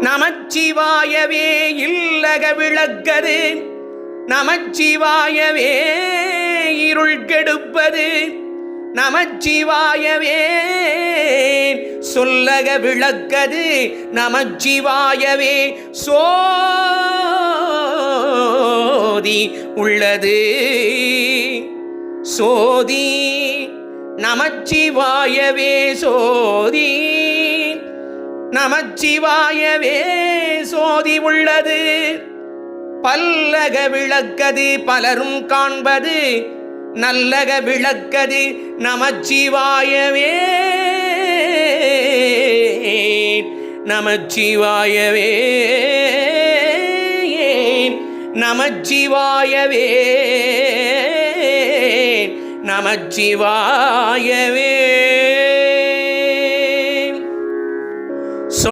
நமச்சிவாயவே இல்லக விளக்கது. நமச்சிவாயவே இருள் கெடுப்பது. நமச்சிவாயவே சொல்லக விளக்கது. நமச்சிவாயவே சோதி உள்ளது. சோதி நமச்சிவாயவே சோதி நமச்சிவாயவே சோதி உள்ளது. பல்லக விளக்கது பலரும் காண்பது. நல்லக விளக்கது நமச்சிவாயவே. நமச்சிவாயவே. நமச்சிவாயவே. நமச்சிவாயவே.